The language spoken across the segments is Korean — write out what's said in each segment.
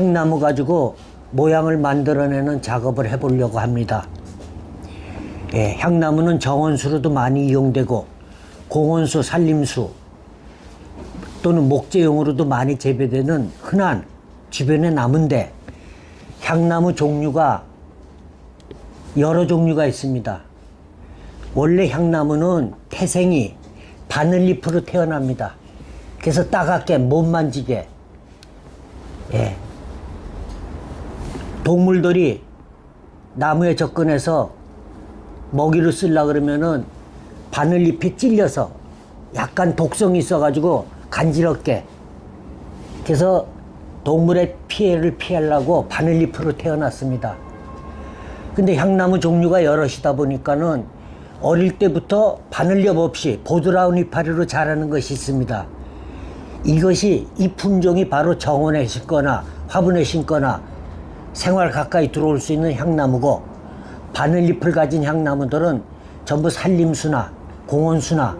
향나무 가지고 모양을 만들어내는 작업을 해보려고 합니다. 예, 향나무는 정원수로도 많이 이용되고 공원수, 산림수 또는 목재용으로도 많이 재배되는 흔한 주변의 나무인데 향나무 종류가 여러 종류가 있습니다. 원래 향나무는 태생이 바늘잎으로 태어납니다. 그래서 따갑게 못 만지게 예. 동물들이 나무에 접근해서 먹이를 쓰려 그러면은 바늘잎이 찔려서 약간 독성이 있어가지고 간지럽게 그래서 동물의 피해를 피하려고 바늘잎으로 태어났습니다. 근데 향나무 종류가 여럿이다 보니까는 어릴 때부터 바늘잎 없이 보드라운 이파리로 자라는 것이 있습니다. 이것이 이 품종이 바로 정원에 심거나 화분에 심거나 생활 가까이 들어올 수 있는 향나무고 바늘잎을 가진 향나무들은 전부 산림수나 공원수나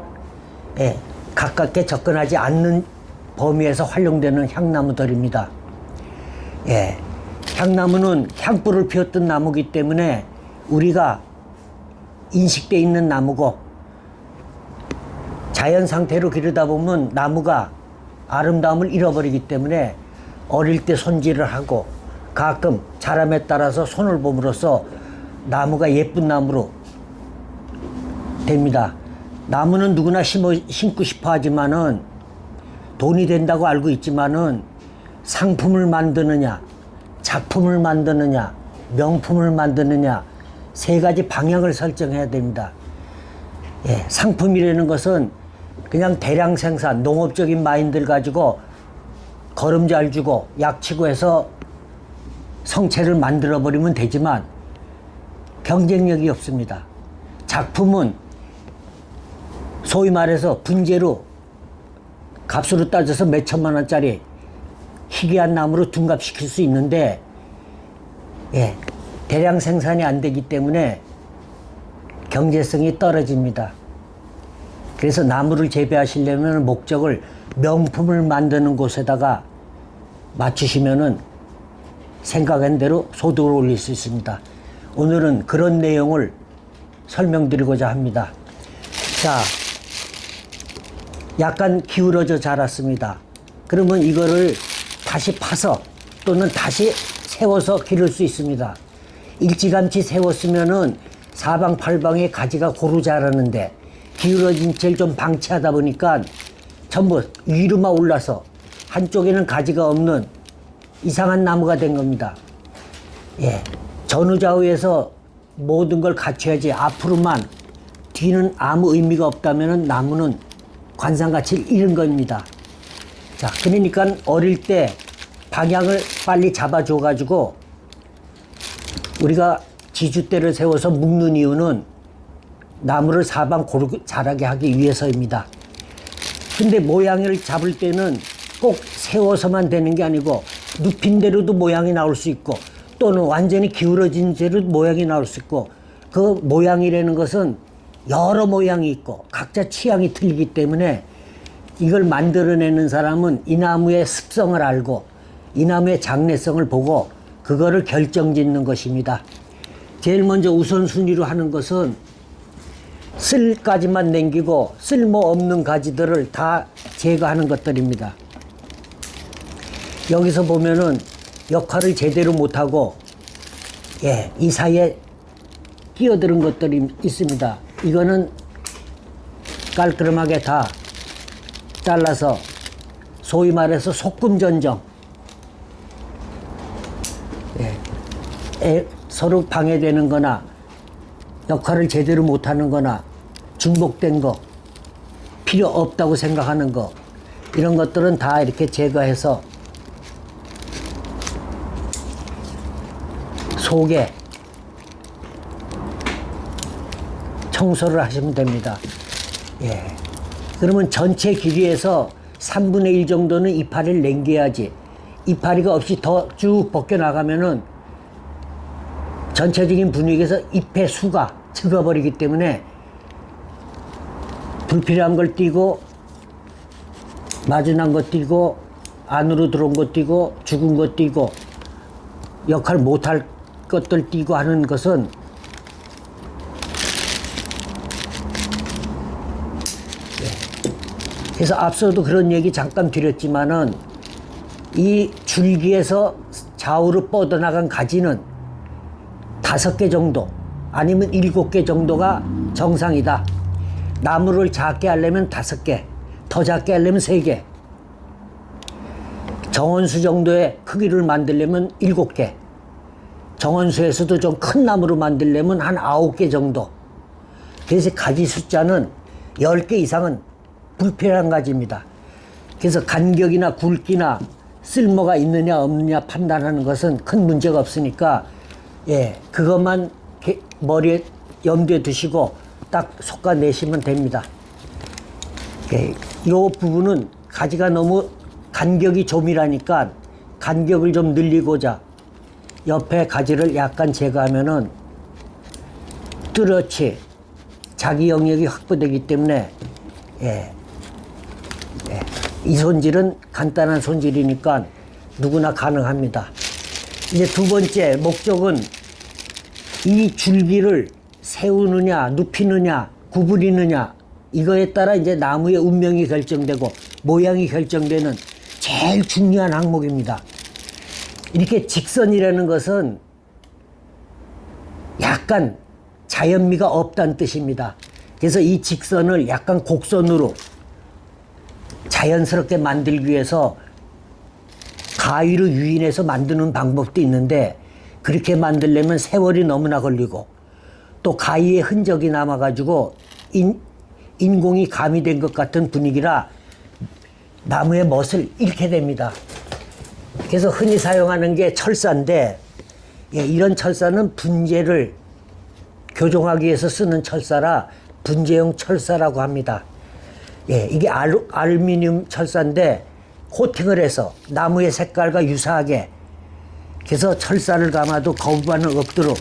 예, 가깝게 접근하지 않는 범위에서 활용되는 향나무들입니다. 예, 향나무는 향불을 피웠던 나무기 때문에 우리가 인식돼 있는 나무고 자연 상태로 기르다 보면 나무가 아름다움을 잃어버리기 때문에 어릴 때 손질을 하고 가끔 자람에 따라서 손을 봄으로써 나무가 예쁜 나무로 됩니다. 나무는 누구나 심어, 심고 싶어 하지만은 돈이 된다고 알고 있지만은 상품을 만드느냐, 작품을 만드느냐, 명품을 만드느냐, 세 가지 방향을 설정해야 됩니다. 예, 상품이라는 것은 그냥 대량 생산, 농업적인 마인드를 가지고 거름 잘 주고 약치고 해서 성체를 만들어 버리면 되지만 경쟁력이 없습니다. 작품은 소위 말해서 분재로 값으로 따져서 몇 천만 원짜리 희귀한 나무로 둔갑시킬 수 있는데 예, 대량 생산이 안 되기 때문에 경제성이 떨어집니다. 그래서 나무를 재배하시려면 목적을 명품을 만드는 곳에다가 맞추시면은 생각한 대로 소득을 올릴 수 있습니다. 오늘은 그런 내용을 설명드리고자 합니다. 자, 약간 기울어져 자랐습니다. 그러면 이거를 다시 파서 또는 다시 세워서 기를 수 있습니다. 일찌감치 세웠으면은 사방팔방에 가지가 고루 자라는데 기울어진 채를 좀 방치하다 보니까 전부 위로만 올라서 한쪽에는 가지가 없는 이상한 나무가 된 겁니다. 예. 전후좌우에서 모든 걸 갖춰야지 앞으로만 뒤는 아무 의미가 없다면 나무는 관상 가치를 잃은 겁니다. 자, 그러니까 어릴 때 방향을 빨리 잡아줘 가지고 우리가 지주대를 세워서 묶는 이유는 나무를 사방 고루 자라게 하기 위해서입니다. 근데 모양을 잡을 때는 꼭 세워서만 되는 게 아니고 눕힌 대로도 모양이 나올 수 있고 또는 완전히 기울어진 대로 모양이 나올 수 있고 그 모양이라는 것은 여러 모양이 있고 각자 취향이 틀리기 때문에 이걸 만들어내는 사람은 이 나무의 습성을 알고 이 나무의 장래성을 보고 그거를 결정짓는 것입니다. 제일 먼저 우선순위로 하는 것은 쓸까지만 남기고 쓸모없는 가지들을 다 제거하는 것들입니다. 여기서 보면은 역할을 제대로 못하고 예, 이 사이에 끼어드는 것들이 있습니다. 이거는 깔끔하게 다 잘라서 소위 말해서 소금 전정 예, 에, 서로 방해되는 거나 역할을 제대로 못하는 거나 중복된 거 필요 없다고 생각하는 거 이런 것들은 다 이렇게 제거해서 속에 청소를 하시면 됩니다. 예. 그러면 전체 길이에서 3분의 1 정도는 이파리를 남겨야지. 이파리가 없이 더 쭉 벗겨나가면은 전체적인 분위기에서 잎의 수가 적어버리기 때문에 불필요한 걸 띄고 마지막거 띄고 안으로 들어온 것도 있고 죽은 것도 있고 역할 못할 것들 띄고 하는 것은 예. 그래서 앞서도 그런 얘기 잠깐 드렸지만은 이 줄기에서 좌우로 뻗어나간 가지는 다섯 개 정도 아니면 일곱 개 정도가 정상이다. 나무를 작게 하려면 다섯 개, 더 작게 하려면 세 개. 정원수 정도의 크기를 만들려면 일곱 개. 정원수에서도 좀 큰 나무로 만들려면 한 아홉 개 정도. 그래서 가지 숫자는 열 개 이상은 불필요한 가지입니다. 그래서 간격이나 굵기나 쓸모가 있느냐 없느냐 판단하는 것은 큰 문제가 없으니까 예 그것만 게- 머리에 염두에 두시고 딱 솎아내시면 됩니다. 예, 요 부분은 가지가 너무 간격이 좀이라니까 간격을 좀 늘리고자 옆에 가지를 약간 제거하면은 뚜렷이 자기 영역이 확보되기 때문에 예, 예, 이 손질은 간단한 손질이니까 누구나 가능합니다. 이제 두 번째 목적은 이 줄기를 세우느냐, 눕히느냐, 구부리느냐 이거에 따라 이제 나무의 운명이 결정되고 모양이 결정되는 제일 중요한 항목입니다. 이렇게 직선이라는 것은 약간 자연미가 없다는 뜻입니다. 그래서 이 직선을 약간 곡선으로 자연스럽게 만들기 위해서 가위로 유인해서 만드는 방법도 있는데 그렇게 만들려면 세월이 너무나 걸리고 또 가위의 흔적이 남아가지고 인, 인공이 가미된 것 같은 분위기라 나무의 멋을 잃게 됩니다. 그래서 흔히 사용하는 게 철사인데 예, 이런 철사는 분재를 교정하기 위해서 쓰는 철사라 분재용 철사라고 합니다. 예, 이게 알, 알루미늄 철사인데 코팅을 해서 나무의 색깔과 유사하게 그래서 철사를 감아도 거부반응 없도록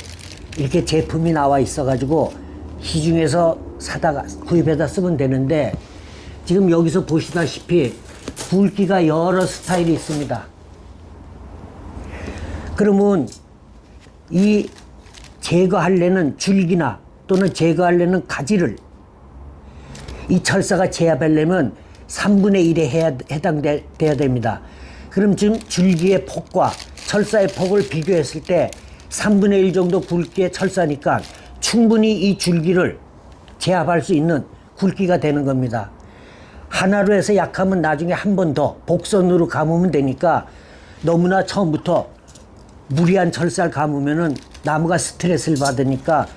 이렇게 제품이 나와 있어가지고 시중에서 사다가 구입해다 쓰면 되는데 지금 여기서 보시다시피 굵기가 여러 스타일이 있습니다. 그러면 이 제거하려는 줄기나 또는 제거하려는 가지를 이 철사가 제압하려면 3분의 1에 해야, 해당돼야 됩니다. 그럼 지금 줄기의 폭과 철사의 폭을 비교했을 때 3분의 1 정도 굵기의 철사니까 충분히 이 줄기를 제압할 수 있는 굵기가 되는 겁니다. 하나로 해서 약하면 나중에 한 번 더 복선으로 감으면 되니까 너무나 처음부터 무리한 철사를 감으면은 나무가 스트레스를 받으니까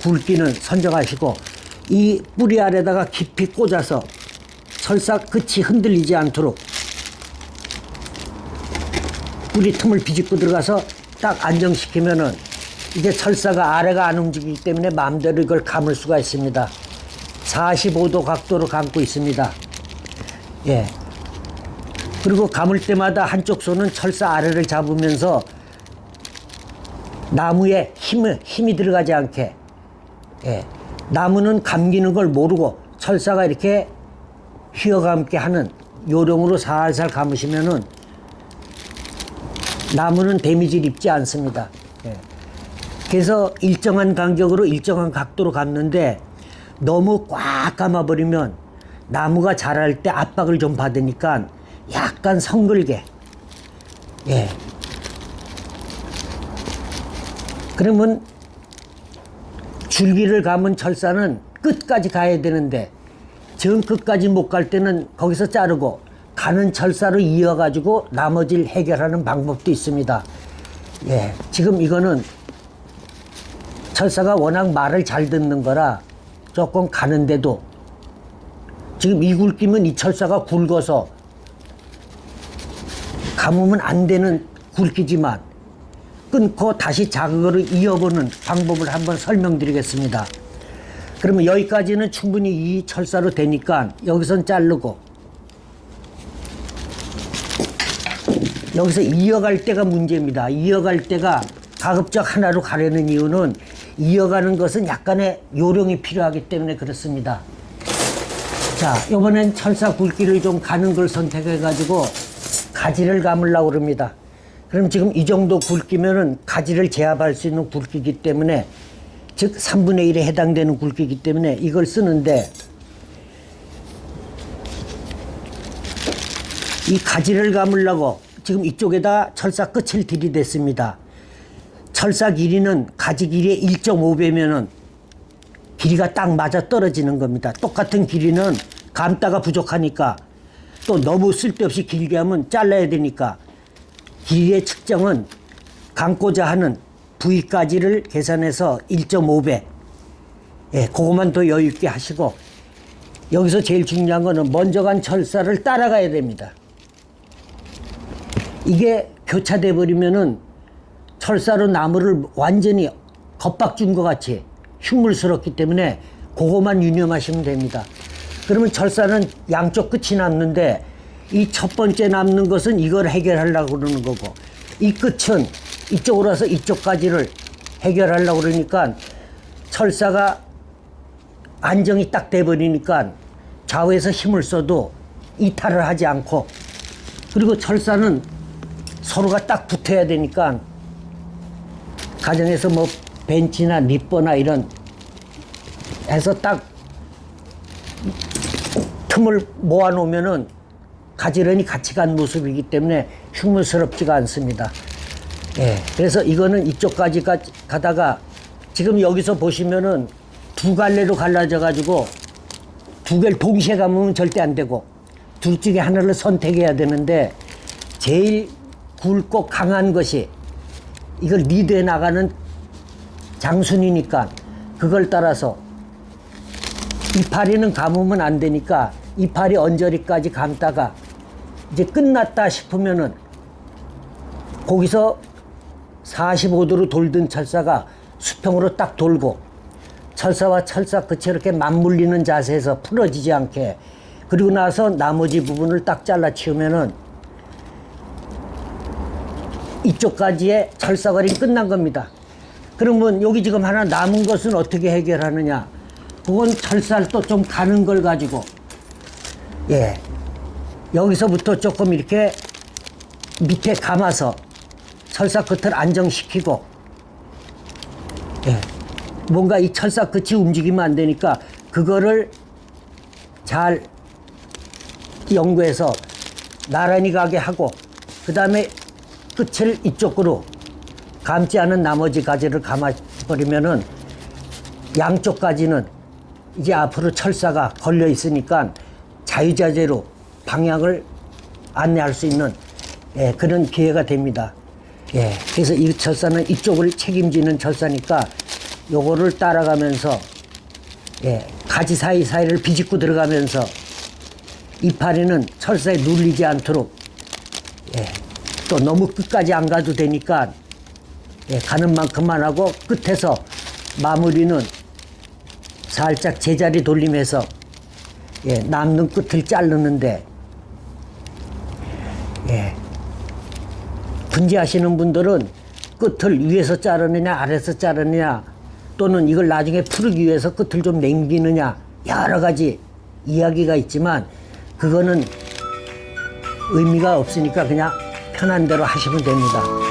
굵기는 선정하시고 이 뿌리 아래다가 깊이 꽂아서 철사 끝이 흔들리지 않도록 뿌리 틈을 비집고 들어가서 딱 안정시키면은 이제 철사가 아래가 안 움직이기 때문에 마음대로 이걸 감을 수가 있습니다. 45도 각도로 감고 있습니다. 예. 그리고 감을 때마다 한쪽 손은 철사 아래를 잡으면서 나무에 힘을, 힘이 들어가지 않게, 예. 나무는 감기는 걸 모르고 철사가 이렇게 휘어감게 하는 요령으로 살살 감으시면은 나무는 데미지를 입지 않습니다. 예. 그래서 일정한 간격으로 일정한 각도로 감는데 너무 꽉 감아버리면 나무가 자랄 때 압박을 좀 받으니까 약간 성글게. 예. 그러면 줄기를 감은 철사는 끝까지 가야 되는데 정 끝까지 못 갈 때는 거기서 자르고 가는 철사로 이어가지고 나머지를 해결하는 방법도 있습니다. 예, 지금 이거는 철사가 워낙 말을 잘 듣는 거라 조금 가는데도 지금 이 굵기면 이 철사가 굵어서 감으면 안 되는 굵기지만 끊고 다시 자극으로 이어보는 방법을 한번 설명드리겠습니다. 그러면 여기까지는 충분히 이 철사로 되니까 여기선 자르고 여기서 이어갈 때가 문제입니다. 이어갈 때가 가급적 하나로 가려는 이유는 이어가는 것은 약간의 요령이 필요하기 때문에 그렇습니다. 자, 이번엔 철사 굵기를 좀 가는 걸 선택해 가지고 가지를 감으려고 그럽니다. 그럼 지금 이 정도 굵기면은 가지를 제압할 수 있는 굵기이기 때문에 즉 3분의 1에 해당되는 굵기이기 때문에 이걸 쓰는데 이 가지를 감으려고 지금 이쪽에다 철사 끝을 들이댔습니다. 철사 길이는 가지 길이의 1.5배면은 길이가 딱 맞아 떨어지는 겁니다. 똑같은 길이는 감다가 부족하니까 또 너무 쓸데없이 길게 하면 잘라야 되니까 길이의 측정은 감고자 하는 부위까지를 계산해서 1.5배. 예, 그것만 더 여유 있게 하시고 여기서 제일 중요한 거는 먼저 간 철사를 따라가야 됩니다. 이게 교차돼 버리면은 철사로 나무를 완전히 겁박준 것 같이 흉물스럽기 때문에 그거만 유념하시면 됩니다. 그러면 철사는 양쪽 끝이 남는데 이 첫 번째 남는 것은 이걸 해결하려고 그러는 거고 이 끝은 이쪽으로 와서 이쪽까지를 해결하려고 그러니까 철사가 안정이 딱 돼버리니까 좌우에서 힘을 써도 이탈을 하지 않고 그리고 철사는 서로가 딱 붙어야 되니까 가정에서 뭐 벤치나 리버나 이런 해서 딱 틈을 모아 놓으면은 가지런히 같이 간 모습이기 때문에 흉물스럽지가 않습니다. 예. 그래서 이거는 이쪽까지 가, 가다가 지금 여기서 보시면은 두 갈래로 갈라져 가지고 두 개를 동시에 감으면 절대 안 되고 둘 중에 하나를 선택해야 되는데 제일 굵고 강한 것이 이걸 리드해 나가는 장순이니까 그걸 따라서 이파리는 감으면 안 되니까 이파리 언저리까지 감다가 이제 끝났다 싶으면은 거기서 45도로 돌던 철사가 수평으로 딱 돌고 철사와 철사 끝이 이렇게 맞물리는 자세에서 풀어지지 않게 그리고 나서 나머지 부분을 딱 잘라 치우면은 이쪽까지의 철사거리 끝난 겁니다. 그러면 여기 지금 하나 남은 것은 어떻게 해결하느냐? 그건 철사를 또 좀 가는 걸 가지고 예 여기서부터 조금 이렇게 밑에 감아서 철사 끝을 안정시키고 예 뭔가 이 철사 끝이 움직이면 안 되니까 그거를 잘 연구해서 나란히 가게 하고 그 다음에 끝을 이쪽으로 감지 않은 나머지 가지를 감아버리면은 양쪽 가지는 이제 앞으로 철사가 걸려 있으니까 자유자재로 방향을 안내할 수 있는 예, 그런 기회가 됩니다. 예, 그래서 이 철사는 이쪽을 책임지는 철사니까 요거를 따라가면서 예, 가지 사이 사이를 비집고 들어가면서 이파리는 철사에 눌리지 않도록 예, 또 너무 끝까지 안 가도 되니까 예, 가는 만큼만 하고 끝에서 마무리는 살짝 제자리 돌림해서 예, 남는 끝을 자르는데 분지하시는 분들은 끝을 위에서 자르느냐 아래서 자르느냐 또는 이걸 나중에 풀기 위해서 끝을 좀 남기느냐 여러 가지 이야기가 있지만 그거는 의미가 없으니까 그냥 편한 대로 하시면 됩니다.